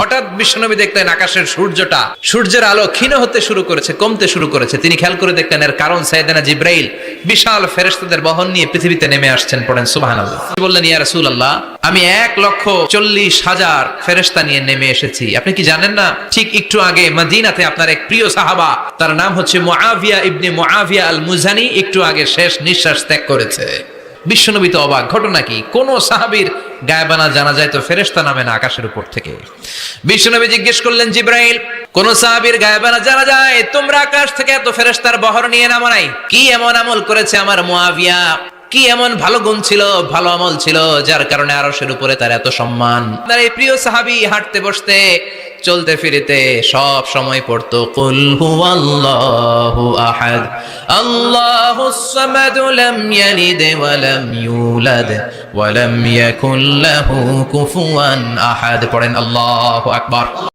হঠাৎ বিশ্বনবী দেখলেন আকাশের সূর্যটা, সূর্যের আলো ক্ষীণ হতে শুরু করেছে, কমতে শুরু করেছে। তিনি খেয়াল করে দেখলেন এর কারণ সাইদানা জিব্রাইল, বিশাল ফেরেশতাদের বহন নিয়ে পৃথিবীতে নেমে আসছেন পড়েন সুবহানাল্লাহ। বললেন, ইয়া রাসূলুল্লাহ, আমি এক লক্ষ চল্লিশ হাজার ফেরেশতা নিয়ে নেমে এসেছি। আপনি কি জানেন না, ঠিক একটু আগে মদিনাতে আপনার এক প্রিয় সাহাবা, তার নাম হচ্ছে মুআবিয়া ইবনে মুআবিয়া আল মুজানি একটু আগে শেষ নিঃশ্বাস ত্যাগ করেছে। বিশ্বনবী তো অবাক ঘটনা কি? কোন সাহাবির গায়বানা জানা যায় তো ফেরেস্তা নামে না আকাশের উপর থেকে। বিশ্বনবী জিজ্ঞেস করলেন, জিব্রাইল, কোন সাহাবির গায়বানা জানা যায়? তোমরা আকাশ থেকে এত ফেরেস্তার বহর নিয়ে নামো নাই। কি এমন আমল করেছে আমার মুআবিয়া কি এমন ভালো গুণ ছিল, ভালো আমল ছিল, যার কারণে আরশের উপরে তার এত সম্মান? তার এই প্রিয় সাহাবি হাঁটতে বসতে, চলতে ফিরিতে সব সময় পড়তো, কুল হুয়াল্লাহু আহাদ আল্লাহুস সামাদ লাম ইয়ালিদ ওয়া লাম ইউলাদ ওয়া লাম ইয়াকুল লাহু কুফুয়ান আহাদ। পড়েন আল্লাহু আকবার।